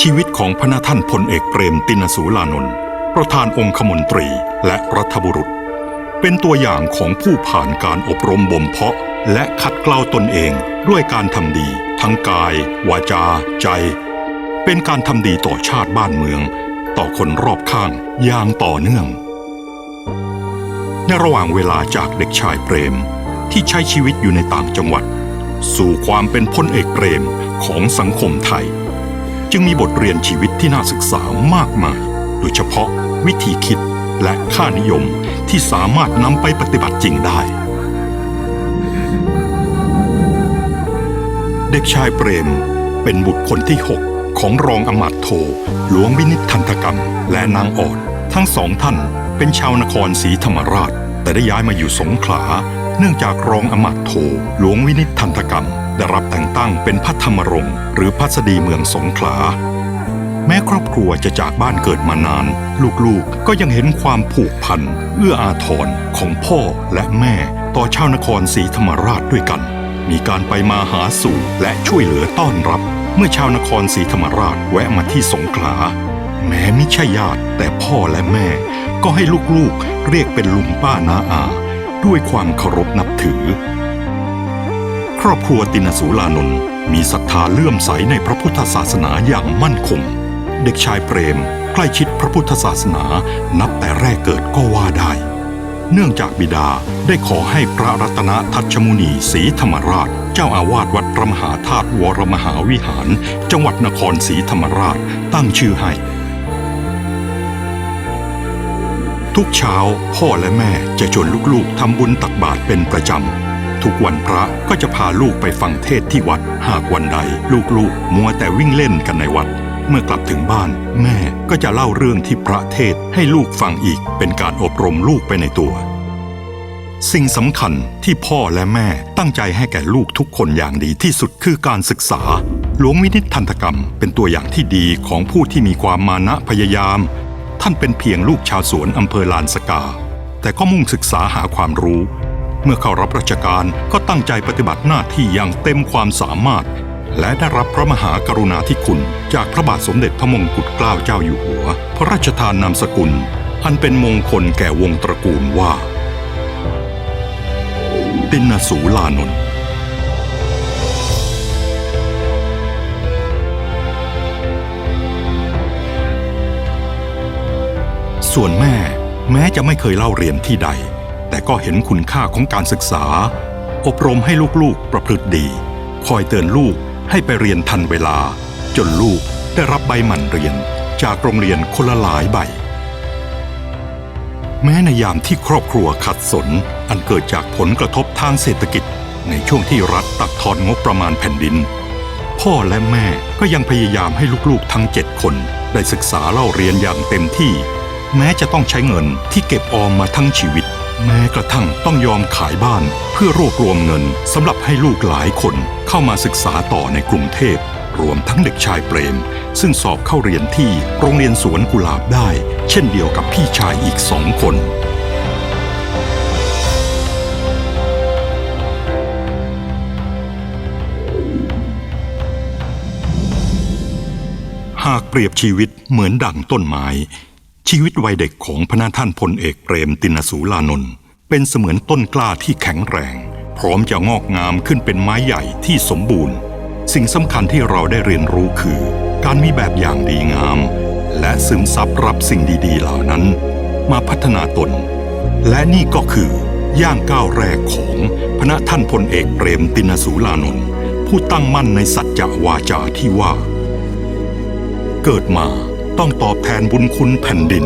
ชีวิตของพระนาท่านพลเอกเปรมตินสูลานนท์ประธานองคมนตรีและรัฐบุรุษ เป็นตัวอย่างของผู้ผ่านการอบรมบ่มเพาะ และขัดเกลาตนเองด้วยการทำดี ทั้งกาย วาจา ใจ เป็นการทำดีต่อชาติบ้านเมือง ต่อคนรอบข้างอย่างต่อเนื่อง ในระหว่างเวลาจากเด็กชายเปรม ที่ใช้ชีวิตอยู่ในต่างจังหวัด สู่ความเป็นพลเอกเปรมของสังคมไทย จึงมีบทเรียนชีวิตที่น่าศึกษามากมาย โดยเฉพาะวิธีคิดและค่านิยมที่สามารถนำไปปฏิบัติจริงได้ เด็กชายเปรมเป็นบุตรคนที่ 6 ของรองอมาตย์โทหลวงวินิตทันตกรรม และนางออนทั้งสองท่านเป็นชาวนครศรีธรรมราช แต่ได้ย้ายมาอยู่สงขลา เนื่องจากรองอมาตย์โทหลวงวินิตทันตกรรม ได้รับแต่งตั้งเป็นพัฒมรงค์หรือพัสดีเมืองสงขลา แม้ครอบครัวจะจากบ้านเกิดมานาน ลูกๆก็ยังเห็นความผูกพัน เอื้ออาทรของพ่อและแม่ต่อชาวนครศรีธรรมราชด้วยกัน มีการไปมาหาสู่และช่วยเหลือต้อนรับ เมื่อชาวนครศรีธรรมราชแวะมาที่สงขลา แม้มิใช่ญาติแต่พ่อและแม่ ก็ให้ลูกๆเรียกเป็นลุงป้านาอา ด้วยความเคารพนับถือ ครอบครัวตินสูลานนท์มีศรัทธาเลื่อมใสในพระพุทธศาสนาอย่างมั่นคง เด็กชายเปรมใกล้ชิดพระพุทธศาสนานับแต่แรกเกิดก็ว่าได้ เนื่องจากบิดาได้ขอให้พระรัตนทัชมุนีศรีธรรมราช เจ้าอาวาสวัดพระมหาธาตุวรมหาวิหาร จังหวัดนครศรีธรรมราชตั้งชื่อให้ ทุกเช้าพ่อและแม่จะชวนลูกๆทำบุญตักบาตรเป็นประจำ ทุกวันพระก็จะพาลูกไปฟังเทศที่วัด หากวันใด ลูกๆ มัวแต่วิ่งเล่นกันในวัด เมื่อกลับถึงบ้าน แม่ก็จะเล่าเรื่องที่พระเทศให้ลูกฟังอีกเป็นการอบรมลูกไปในตัว สิ่งสำคัญที่พ่อและแม่ตั้งใจให้แก่ลูกทุกคนอย่างดีที่สุดคือการศึกษา หลวงวินิตทันตกรรม เป็นตัวอย่างที่ดีของผู้ที่มีความมานะพยายาม ท่านเป็นเพียงลูกชาวสวนอำเภอลานสกา แต่ก็มุ่งศึกษาหาความรู้ เมื่อเข้ารับราชการก็ตั้งใจปฏิบัติหน้าที่อย่างเต็มความสามารถ และได้รับพระมหากรุณาธิคุณ จากพระบาทสมเด็จพระมงกุฎเกล้าเจ้าอยู่หัว พระราชทานนามสกุล อันเป็นมงคลแก่วงตระกูลว่า ตินสูลานนท์ ส่วนแม่แม้จะไม่เคยเล่าเรียนที่ใด แต่ก็เห็นคุณค่าของการศึกษา อบรมให้ลูกๆประพฤติดี คอยเตือนลูกให้ไปเรียนทันเวลา จนลูกได้รับใบหมั่นเรียน จากโรงเรียนคนละหลายใบ แม้ในยามที่ครอบครัวขัดสน อันเกิดจากผลกระทบทางเศรษฐกิจ ในช่วงที่รัฐตัดทอนงบประมาณแผ่นดิน พ่อและแม่ก็ยังพยายามให้ลูกๆทั้งเจ็ดคนได้ศึกษาเล่าเรียนอย่างเต็มที่ แม้จะต้องใช้เงินที่เก็บออมมาทั้งชีวิต แม้กระทั่งต้องยอมขายบ้าน เพื่อรวบรวมเงินสำหรับให้ลูกหลายคนเข้ามาศึกษาต่อในกรุงเทพ รวมทั้งเด็กชายเปรม ซึ่งสอบเข้าเรียนที่โรงเรียนสวนกุหลาบได้ เช่นเดียวกับพี่ชายอีกสองคนหากเปรียบชีวิตเหมือนดั่งต้นไม้ ชีวิตวัยเด็กของพระนาท่านพลเอกเปรมตินสูลานนท์เป็นเสมือนต้นกล้าที่แข็งแรง พร้อมจะงอกงามขึ้นเป็นไม้ใหญ่ที่สมบูรณ์ สิ่งสำคัญที่เราได้เรียนรู้คือ การมีแบบอย่างดีงาม และซึมซับรับสิ่งดี ๆ เหล่านั้น มาพัฒนาตน และนี่ก็คือย่างก้าวแรกของพระท่านพลเอกเปรมตินสูลานนท์ผู้ตั้งมั่นในสัจจวาจาที่ว่า เกิดมา ต้องตอบแทนบุญคุณแผ่นดิน